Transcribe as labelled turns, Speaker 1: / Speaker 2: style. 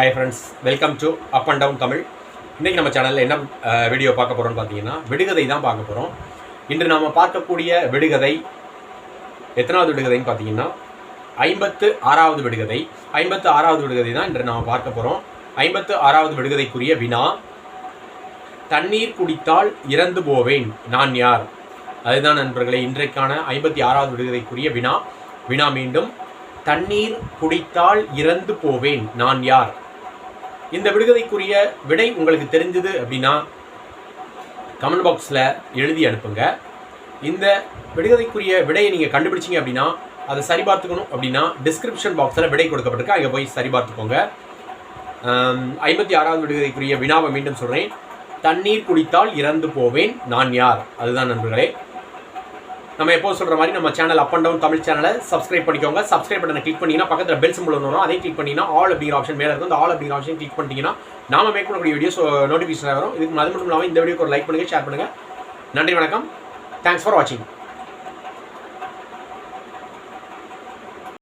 Speaker 1: Hi friends welcome to up and down Tamil இன்றைக்கி நம்ம சேனலில் என்ன வீடியோ பார்க்க போகிறோம்னு பார்த்தீங்கன்னா விடுகதை தான் பார்க்க போகிறோம் இன்று நாம் பார்க்கக்கூடிய விடுகதை எத்தனாவது விடுகதைன்னு பார்த்தீங்கன்னா ஐம்பத்து ஆறாவது விடுகதை. ஐம்பத்து ஆறாவது விடுகதை தான் இன்று நாம் பார்க்க போகிறோம் ஐம்பத்து ஆறாவது விடுகதைக்குரிய வினா தண்ணீர் குடித்தால் இறந்து போவேன் நான் யார்? அதுதான் நண்பர்களே இன்றைக்கான ஐம்பத்தி ஆறாவது விடுகதைக்குரிய வினா. வினா மீண்டும் தண்ணீர் குடித்தால் இறந்து போவேன் நான் யார்? இந்த விடுகதைக்குரிய விடை உங்களுக்கு தெரிஞ்சது அப்படின்னா கமெண்ட் பாக்ஸில் எழுதி அனுப்புங்க. இந்த விடுகதைக்குரிய விடையை நீங்கள் கண்டுபிடிச்சீங்க அப்படின்னா அதை சரிபார்த்துக்கணும் அப்படின்னா டிஸ்கிரிப்ஷன் பாக்ஸில் விடை கொடுக்கப்பட்டிருக்கு. அங்கே போய் சரிபார்த்துக்கோங்க. ஐம்பத்தி ஆறாவது விடுகதைக்குரிய வினாவை மீண்டும் சொல்கிறேன் தண்ணீர் குடித்தால் இறந்து போவேன். நான் யார்? அதுதான் நண்பர்களே. நம்ம எப்போ சொல்கிற மாதிரி நம்ம channel up and down Tamil சேனலை சப்ஸ்கிரைப் பண்ணிக்கோங்க. சப்ஸ்கிரைப் பட்டனை கிளிக் பண்ணிங்கன்னா பக்கத்தில் பெல் சிம்பிள் ஒன்று வரும். கிளிக் பண்ணிங்கன்னா ஆல் அப்படிங்கிற ஆப்ஷன் மேலே இருக்கும். அந்த ஆல் அப்படிங்கிற ஆப்ஷன் கிளிக் பண்ணிட்டீங்கன்னா நாம மேக் பண்ணக்கூடிய வீடியோஸ் நோட்டிஃபிகேஷன் uh, வரும். இதுக்கு அது மட்டும் இல்லாமல் இந்த வீடியோக்கு ஒரு லைக் பண்ணுங்கள் ஷேர் பண்ணுங்கள் நன்றி வணக்கம். தேங்க்ஸ் ஃபார் வாட்சிங்